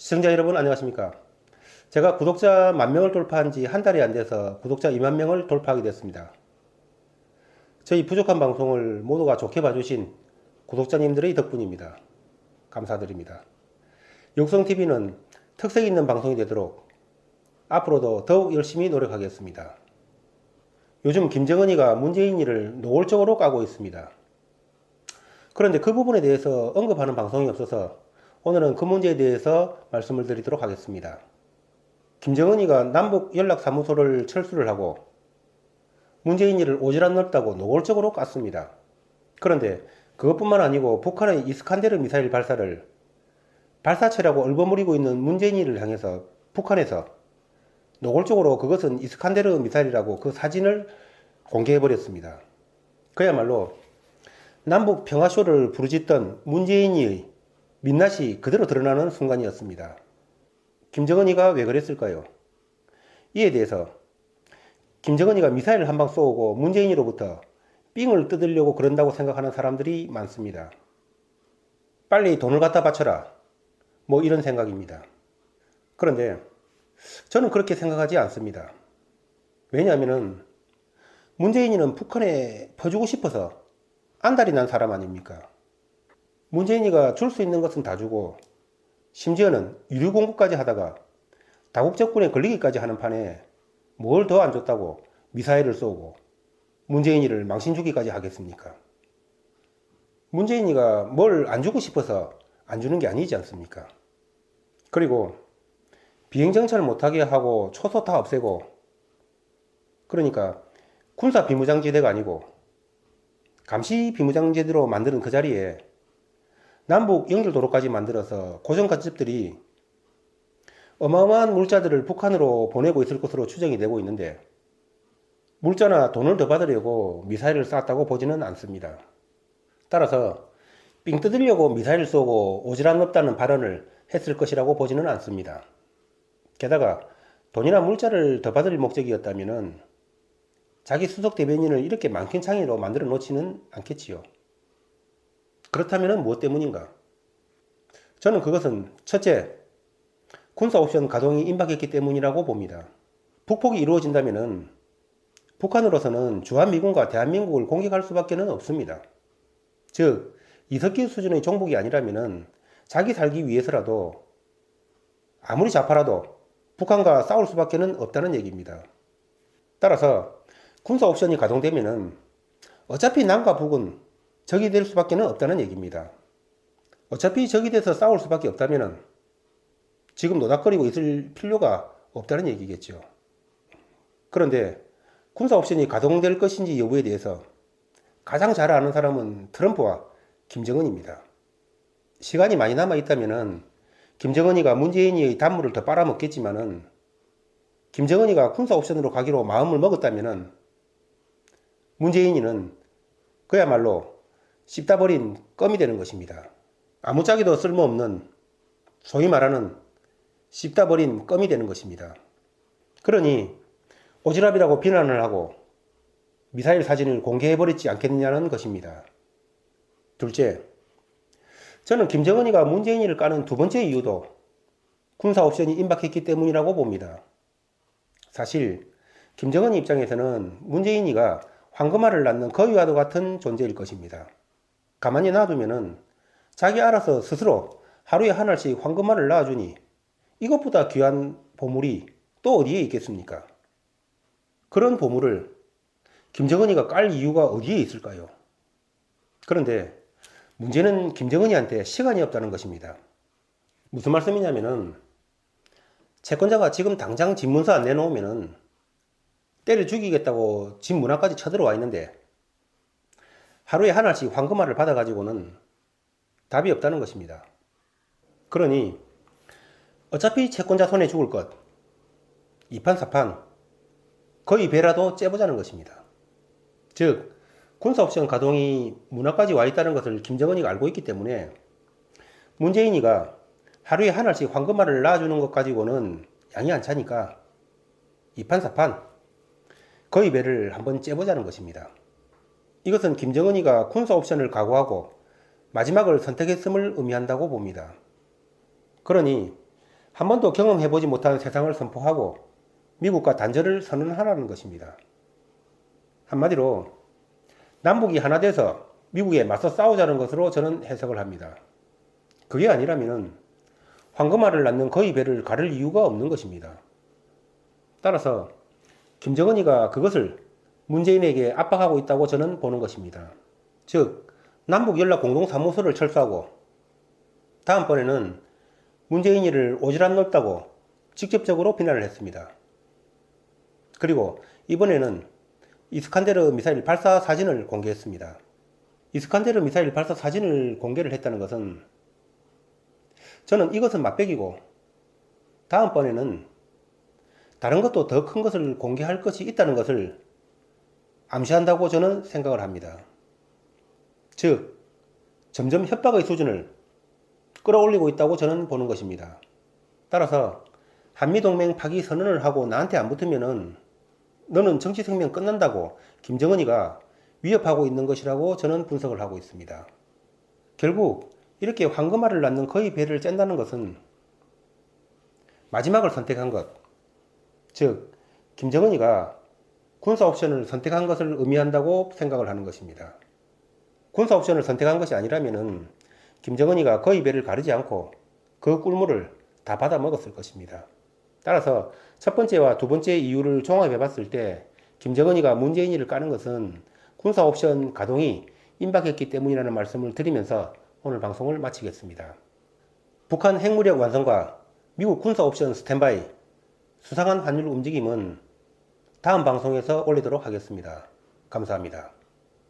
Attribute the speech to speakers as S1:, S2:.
S1: 시청자 여러분 안녕하십니까? 제가 구독자 만 명을 돌파한 지 한 달이 안 돼서 구독자 2만 명을 돌파하게 됐습니다. 저희 부족한 방송을 모두가 좋게 봐주신 구독자님들의 덕분입니다. 감사드립니다. 육성TV는 특색 있는 방송이 되도록 앞으로도 더욱 열심히 노력하겠습니다. 요즘 김정은이가 문재인 일을 노골적으로 까고 있습니다. 그런데 그 부분에 대해서 언급하는 방송이 없어서 오늘은 그 문제에 대해서 말씀을 드리도록 하겠습니다. 김정은이가 남북 연락사무소를 철수를 하고 문재인 일을 오지랖 넓다고 노골적으로 깠습니다. 그런데 그것뿐만 아니고 북한의 이스칸데르 미사일 발사를 발사체라고 얼버무리고 있는 문재인 일을 향해서 북한에서 노골적으로 그것은 이스칸데르 미사일이라고 그 사진을 공개해버렸습니다. 그야말로 남북 평화쇼를 부르짖던 문재인의 민낯이 그대로 드러나는 순간이었습니다. 김정은이가 왜 그랬을까요? 이에 대해서 김정은이가 미사일을 한 방 쏘고 문재인으로부터 삥을 뜯으려고 그런다고 생각하는 사람들이 많습니다. 빨리 돈을 갖다 바쳐라. 뭐 이런 생각입니다. 그런데 저는 그렇게 생각하지 않습니다. 왜냐하면 문재인이는 북한에 퍼주고 싶어서 안달이 난 사람 아닙니까? 문재인이가 줄 수 있는 것은 다 주고 심지어는 유류 공급까지 하다가 다국적군에 걸리기까지 하는 판에 뭘 더 안 줬다고 미사일을 쏘고 문재인이를 망신 주기까지 하겠습니까? 문재인이가 뭘 안 주고 싶어서 안 주는 게 아니지 않습니까? 그리고 비행정찰 못하게 하고 초소 다 없애고 그러니까 군사 비무장지대가 아니고 감시 비무장지대로 만드는 그 자리에 남북 연결도로까지 만들어서 고정가집들이 어마어마한 물자들을 북한으로 보내고 있을 것으로 추정이 되고 있는데 물자나 돈을 더 받으려고 미사일을 쐈다고 보지는 않습니다. 따라서 삥 뜯으려고 미사일을 쏘고 오지랖 없다는 발언을 했을 것이라고 보지는 않습니다. 게다가 돈이나 물자를 더 받을 목적이었다면 자기 수석 대변인을 이렇게 만캔창이로 만들어 놓지는 않겠지요. 그렇다면 무엇 때문인가? 저는 그것은 첫째, 군사 옵션 가동이 임박했기 때문이라고 봅니다. 북폭이 이루어진다면 북한으로서는 주한미군과 대한민국을 공격할 수밖에 없습니다. 즉, 이석기 수준의 정복이 아니라면 자기 살기 위해서라도 아무리 좌파라도 북한과 싸울 수밖에 없다는 얘기입니다. 따라서 군사 옵션이 가동되면 어차피 남과 북은 적이 될 수밖에 없다는 얘기입니다. 어차피 적이 돼서 싸울 수밖에 없다면 지금 노닥거리고 있을 필요가 없다는 얘기겠죠. 그런데 군사 옵션이 가동될 것인지 여부에 대해서 가장 잘 아는 사람은 트럼프와 김정은입니다. 시간이 많이 남아 있다면 김정은이가 문재인의 단물을 더 빨아먹겠지만은 김정은이가 군사 옵션으로 가기로 마음을 먹었다면은 문재인이는 그야말로 씹다 버린 껌이 되는 것입니다. 아무짝에도 쓸모없는 소위 말하는 씹다 버린 껌이 되는 것입니다. 그러니 오지랖이라고 비난을 하고 미사일 사진을 공개해버리지 않겠느냐는 것입니다. 둘째, 저는 김정은이가 문재인이를 까는 두 번째 이유도 군사 옵션이 임박했기 때문이라고 봅니다. 사실 김정은 입장에서는 문재인이가 황금알을 낳는 거위와도 같은 존재일 것입니다. 가만히 놔두면은 자기 알아서 스스로 하루에 한 알씩 황금알을 낳아주니 이것보다 귀한 보물이 또 어디에 있겠습니까? 그런 보물을 김정은이가 깔 이유가 어디에 있을까요? 그런데 문제는 김정은이한테 시간이 없다는 것입니다. 무슨 말씀이냐면은 채권자가 지금 당장 집문서 안 내놓으면은 때려 죽이겠다고 집 문화까지 쳐들어와 있는데 하루에 하나씩 황금알을 받아가지고는 답이 없다는 것입니다. 그러니 어차피 채권자 손에 죽을 것 이판사판 거의 배라도 째보자는 것입니다. 즉 군사옵션 가동이 문화까지 와 있다는 것을 김정은이가 알고 있기 때문에 문재인이가 하루에 하나씩 황금알을 낳아주는 것 가지고는 양이 안 차니까 이판사판 거의 배를 한번 째보자는 것입니다. 이것은 김정은이가 군사 옵션을 각오하고 마지막을 선택했음을 의미한다고 봅니다. 그러니 한 번도 경험해보지 못한 세상을 선포하고 미국과 단절을 선언하라는 것입니다. 한마디로 남북이 하나 돼서 미국에 맞서 싸우자는 것으로 저는 해석을 합니다. 그게 아니라면 황금알을 낳는 거의 배를 가를 이유가 없는 것입니다. 따라서 김정은이가 그것을 문재인에게 압박하고 있다고 저는 보는 것입니다. 즉, 남북 연락 공동사무소를 철수하고 다음번에는 문재인이를 오지랖 넓다고 직접적으로 비난을 했습니다. 그리고 이번에는 이스칸데르 미사일 발사 사진을 공개했습니다. 이스칸데르 미사일 발사 사진을 공개를 했다는 것은 저는 이것은 맛백이고 다음번에는 다른 것도 더 큰 것을 공개할 것이 있다는 것을 암시한다고 저는 생각을 합니다. 즉, 점점 협박의 수준을 끌어올리고 있다고 저는 보는 것입니다. 따라서 한미동맹 파기 선언을 하고 나한테 안 붙으면은 너는 정치 생명 끝난다고 김정은이가 위협하고 있는 것이라고 저는 분석을 하고 있습니다. 결국 이렇게 황금알을 낳는 거의 배를 짠다는 것은 마지막을 선택한 것, 즉 김정은이가 군사 옵션을 선택한 것을 의미한다고 생각을 하는 것입니다. 군사 옵션을 선택한 것이 아니라면은 김정은이가 거의 배를 가르지 않고 그 꿀물을 다 받아 먹었을 것입니다. 따라서 첫 번째와 두 번째 이유를 종합해 봤을 때 김정은이가 문재인이를 까는 것은 군사 옵션 가동이 임박했기 때문이라는 말씀을 드리면서 오늘 방송을 마치겠습니다. 북한 핵무력 완성과 미국 군사 옵션 스탠바이 수상한 환율 움직임은 다음 방송에서 올리도록 하겠습니다. 감사합니다.